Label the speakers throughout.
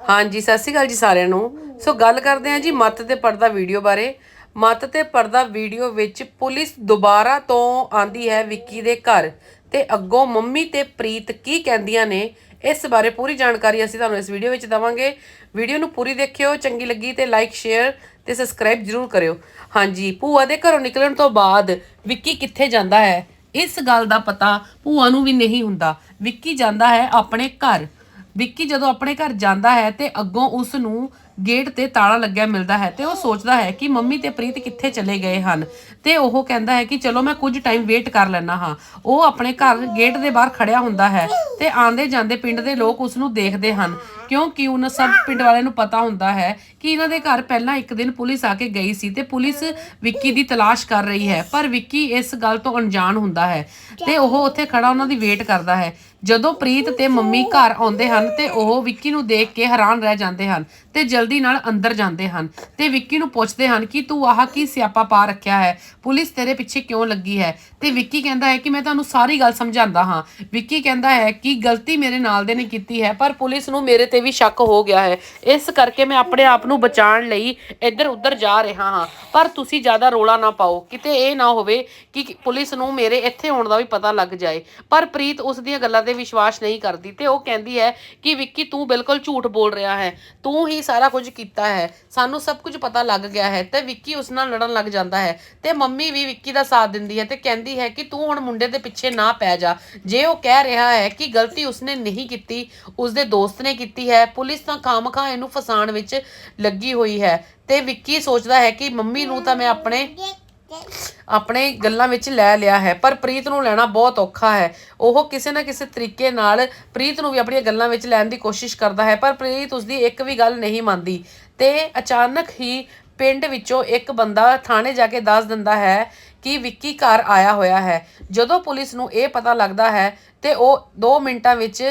Speaker 1: ਹਾਂਜੀ, ਸਤਿ ਸ਼੍ਰੀ ਅਕਾਲ ਜੀ ਸਾਰਿਆਂ ਨੂੰ। ਸੋ ਗੱਲ ਕਰਦੇ ਹਾਂ ਜੀ ਮੱਤ ਤੇ ਪਰਦਾ ਵੀਡੀਓ ਬਾਰੇ। ਮੱਤ ਤੇ ਪਰਦਾ ਵੀਡੀਓ ਵਿੱਚ ਪੁਲਿਸ ਦੁਬਾਰਾ ਤੋਂ ਆਂਦੀ ਹੈ ਵਿੱਕੀ ਦੇ ਘਰ ਤੇ ਅੱਗੋਂ ਮੰਮੀ ਤੇ ਪ੍ਰੀਤ ਕੀ ਕਹਿੰਦੀਆਂ ਨੇ, ਇਸ ਬਾਰੇ ਪੂਰੀ ਜਾਣਕਾਰੀ ਅਸੀਂ ਤੁਹਾਨੂੰ ਇਸ ਵੀਡੀਓ ਵਿੱਚ ਦਵਾਂਗੇ। ਵੀਡੀਓ ਨੂੰ ਪੂਰੀ ਦੇਖਿਓ, ਚੰਗੀ ਲੱਗੀ ਤੇ ਲਾਈਕ ਸ਼ੇਅਰ ਤੇ ਸਬਸਕ੍ਰਾਈਬ ਜਰੂਰ ਕਰਿਓ। ਹਾਂਜੀ, ਭੂਆ ਦੇ ਘਰੋਂ ਨਿਕਲਣ ਤੋਂ ਬਾਅਦ ਵਿੱਕੀ ਕਿੱਥੇ ਜਾਂਦਾ ਹੈ? ਇਸ ਗੱਲ ਦਾ ਪਤਾ ਭੂਆ ਨੂੰ ਵੀ ਨਹੀਂ ਹੁੰਦਾ। ਵਿੱਕੀ ਜਾਂਦਾ ਹੈ ਆਪਣੇ ਘਰ। ਵਿੱਕੀ ਜਦੋਂ ਆਪਣੇ ਘਰ ਜਾਂਦਾ ਹੈ ਤੇ ਅੱਗੋਂ ਉਸ ਨੂੰ ਗੇਟ ਤੇ ਤਾਲਾ ਲੱਗਿਆ ਮਿਲਦਾ ਹੈ ਤੇ ਉਹ ਸੋਚਦਾ ਹੈ ਕਿ ਮੰਮੀ ਤੇ ਪ੍ਰੀਤ ਕਿੱਥੇ ਚਲੇ ਗਏ ਹਨ। ਤੇ ਉਹ ਕਹਿੰਦਾ ਹੈ ਕਿ ਚਲੋ ਮੈਂ ਕੁਝ ਟਾਈਮ ਵੇਟ ਕਰ ਲੈਣਾ ਹਾਂ। ਉਹ ਆਪਣੇ ਘਰ ਗੇਟ ਦੇ ਬਾਹਰ ਖੜਿਆ ਹੁੰਦਾ ਹੈ ਤੇ ਆਂਦੇ ਜਾਂਦੇ ਪਿੰਡ ਦੇ ਲੋਕ ਉਸ ਨੂੰ ਦੇਖਦੇ ਹਨ। ਕਿਉਂਕਿ ਉਹਨਾਂ ਸਭ ਪਿੰਡ ਵਾਲਿਆਂ ਨੂੰ ਪਤਾ ਹੁੰਦਾ ਹੈ ਕਿ ਇਹਨਾਂ ਦੇ ਘਰ ਪਹਿਲਾਂ ਇੱਕ ਦਿਨ ਪੁਲਿਸ ਆ ਕੇ ਗਈ ਸੀ ਤੇ ਪੁਲਿਸ ਵਿੱਕੀ ਦੀ ਤਲਾਸ਼ ਕਰ ਰਹੀ ਹੈ। ਪਰ ਵਿੱਕੀ ਇਸ ਗੱਲ ਤੋਂ ਅਣਜਾਣ ਹੁੰਦਾ ਹੈ ਤੇ ਉਹ ਉੱਥੇ ਖੜਾ ਉਹਨਾਂ ਦੀ ਵੇਟ ਕਰਦਾ ਹੈ। ਜਦੋਂ ਪ੍ਰੀਤ ਤੇ ਮੰਮੀ ਘਰ ਆਉਂਦੇ ਹਨ ਤੇ ਉਹ ਵਿੱਕੀ ਨੂੰ ਦੇਖ ਕੇ ਹੈਰਾਨ ਰਹਿ ਜਾਂਦੇ ਹਨ ਤੇ ਜਲਦੀ ਨਾਲ ਅੰਦਰ ਜਾਂਦੇ ਹਨ ਤੇ ਵਿੱਕੀ ਨੂੰ ਪੁੱਛਦੇ ਹਨ ਕਿ ਤੂੰ ਆਹ ਕੀ ਸਿਆਪਾ ਪਾ ਰੱਖਿਆ ਹੈ? ਪੁਲਿਸ ਤੇਰੇ ਪਿੱਛੇ ਕਿਉਂ ਲੱਗੀ ਹੈ? ਤੇ ਵਿੱਕੀ ਕਹਿੰਦਾ ਹੈ ਕਿ ਮੈਂ ਤੁਹਾਨੂੰ ਸਾਰੀ ਗੱਲ ਸਮਝਾਉਂਦਾ ਹਾਂ। ਵਿੱਕੀ ਕਹਿੰਦਾ ਹੈ ਕਿ ਗਲਤੀ ਮੇਰੇ ਨਾਲ ਦੇ ਨੇ ਕੀਤੀ ਹੈ, ਪਰ ਪੁਲਿਸ ਨੂੰ ਮੇਰੇ ਤੇ ਵੀ ਸ਼ੱਕ ਹੋ ਗਿਆ ਹੈ। ਇਸ ਕਰਕੇ ਮੈਂ ਆਪਣੇ ਆਪ ਨੂੰ ਬਚਾਉਣ ਲਈ ਇੱਧਰ ਉੱਧਰ ਜਾ ਰਿਹਾ ਹਾਂ। ਪਰ ਤੁਸੀਂ ਜ਼ਿਆਦਾ ਰੋਲਾ ਨਾ ਪਾਓ। ਕਿਤੇ ਇਹ ਨਾ ਹੋਵੇ ਕਿ ਪੁਲਿਸ ਨੂੰ ਮੇਰੇ ਇੱਥੇ ਆਉਣ ਦਾ ਵੀ ਪਤਾ ਲੱਗ ਜਾਏ। ਪਰ ਪ੍ਰੀਤ ਉਸ ਦੀਆਂ ਗੱਲਾਂ ਤੇ ਵਿਸ਼ਵਾਸ ਨਹੀਂ ਕਰਦੀ ਤੇ ਉਹ ਕਹਿੰਦੀ ਹੈ ਕਿ ਵਿੱਕੀ ਤੂੰ ਬਿਲਕੁਲ ਝੂਠ ਬੋਲ ਰਿਹਾ ਹੈ। ਤੂੰ ਹੀ ਸਾਰਾ ਕੁਝ ਕੀਤਾ ਹੈ। ਸਾਨੂੰ ਸਭ ਕੁਝ ਪਤਾ ਲੱਗ ਗਿਆ ਹੈ ਤੇ ਵਿੱਕੀ ਉਸ ਨਾਲ ਲੜਨ ਲੱਗ ਜਾਂਦਾ ਹੈ। ਤੇ ਮੰਮੀ ਵੀ ਵਿੱਕੀ ਦਾ ਸਾਥ ਦਿੰਦੀ ਹੈ ਤੇ ਕਹਿੰਦੀ ਹੈ ਕਿ ਤੂੰ ਹੁਣ ਮੁੰਡੇ ਦੇ ਪਿੱਛੇ ਨਾ ਪੈ ਜਾ। ਜੇ ਉਹ ਕਹਿ ਰਿਹਾ ਹੈ ਕਿ ਗਲਤੀ ਉਸਨੇ ਨਹੀਂ ਕੀਤੀ, ਉਸਦੇ ਦੋਸਤ ਨੇ ਕੀਤੀ ਹੈ, ਪੁਲਿਸ ਤਾਂ ਖਾਮਖਾ ਇਹਨੂੰ ਫਸਾਉਣ ਵਿੱਚ ਲੱਗੀ ਹੋਈ ਹੈ। ਤੇ ਵਿੱਕੀ ਸੋਚਦਾ ਹੈ ਕਿ ਮੰਮੀ ਨੂੰ ਤਾਂ ਮੈਂ ਆਪਣੇ ਆਪਣੇ ਗੱਲਾਂ ਵਿੱਚ ਲੈ ਲਿਆ ਹੈ, ਪਰ ਪ੍ਰੀਤ ਨੂੰ ਲੈਣਾ ਬਹੁਤ ਔਖਾ ਹੈ। ਉਹ ਕਿਸੇ ਨਾ ਕਿਸੇ ਤਰੀਕੇ ਨਾਲ ਪ੍ਰੀਤ ਨੂੰ ਵੀ ਆਪਣੀਆਂ ਗੱਲਾਂ ਵਿੱਚ ਲੈਣ ਦੀ ਕੋਸ਼ਿਸ਼ ਕਰਦਾ ਹੈ, ਪਰ ਪ੍ਰੀਤ ਉਸਦੀ ਇੱਕ ਵੀ ਗੱਲ ਨਹੀਂ ਮੰਨਦੀ। ਤੇ ਅਚਾਨਕ ਹੀ ਪਿੰਡ ਵਿੱਚੋਂ ਇੱਕ ਬੰਦਾ ਥਾਣੇ ਜਾ ਕੇ ਦੱਸ ਦਿੰਦਾ ਹੈ ਕਿ ਵਿੱਕੀ ਘਰ ਆਇਆ ਹੋਇਆ ਹੈ। ਜਦੋਂ ਪੁਲਿਸ ਨੂੰ ਇਹ ਪਤਾ ਲੱਗਦਾ ਹੈ ਤੇ ਉਹ 2 ਮਿੰਟਾਂ ਵਿੱਚ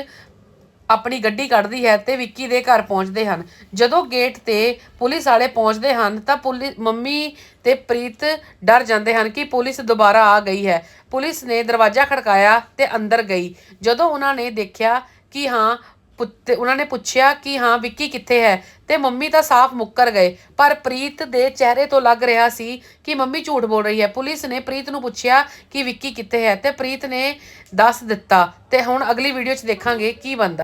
Speaker 1: ਆਪਣੀ ਗੱਡੀ ਕੱਢਦੀ ਹੈ ਤੇ ਵਿੱਕੀ ਦੇ ਘਰ ਪਹੁੰਚਦੇ ਹਨ। ਜਦੋਂ ਗੇਟ ਤੇ ਪੁਲਿਸ ਵਾਲੇ ਪਹੁੰਚਦੇ ਹਨ ਤਾਂ ਪੁਲਿਸ, ਮੰਮੀ ਤੇ ਪ੍ਰੀਤ ਡਰ ਜਾਂਦੇ ਹਨ ਕਿ ਪੁਲਿਸ ਦੁਬਾਰਾ ਆ ਗਈ ਹੈ। ਪੁਲਿਸ ਨੇ ਦਰਵਾਜ਼ਾ ਖੜਕਾਇਆ ਤੇ ਅੰਦਰ ਗਈ। ਜਦੋਂ ਉਹਨਾਂ ਨੇ ਦੇਖਿਆ ਕਿ ਹਾਂ ਪੁ- ਤੇ ਉਹਨਾਂ ਨੇ ਪੁੱਛਿਆ ਕਿ ਹਾਂ, ਵਿੱਕੀ ਕਿੱਥੇ ਹੈ, ਤੇ ਮੰਮੀ ਤਾਂ ਸਾਫ਼ ਮੁੱਕਰ ਗਏ। ਪਰ ਪ੍ਰੀਤ ਦੇ ਚਿਹਰੇ ਤੋਂ ਲੱਗ ਰਿਹਾ ਸੀ ਕਿ ਮੰਮੀ ਝੂਠ ਬੋਲ ਰਹੀ ਹੈ। ਪੁਲਿਸ ਨੇ ਪ੍ਰੀਤ ਨੂੰ ਪੁੱਛਿਆ ਕਿ ਵਿੱਕੀ ਕਿੱਥੇ ਹੈ ਤੇ ਪ੍ਰੀਤ ਨੇ ਦੱਸ ਦਿੱਤਾ। ਤੇ ਹੁਣ ਅਗਲੀ ਵੀਡੀਓ 'ਚ ਦੇਖਾਂਗੇ ਕੀ ਬਣਦਾ।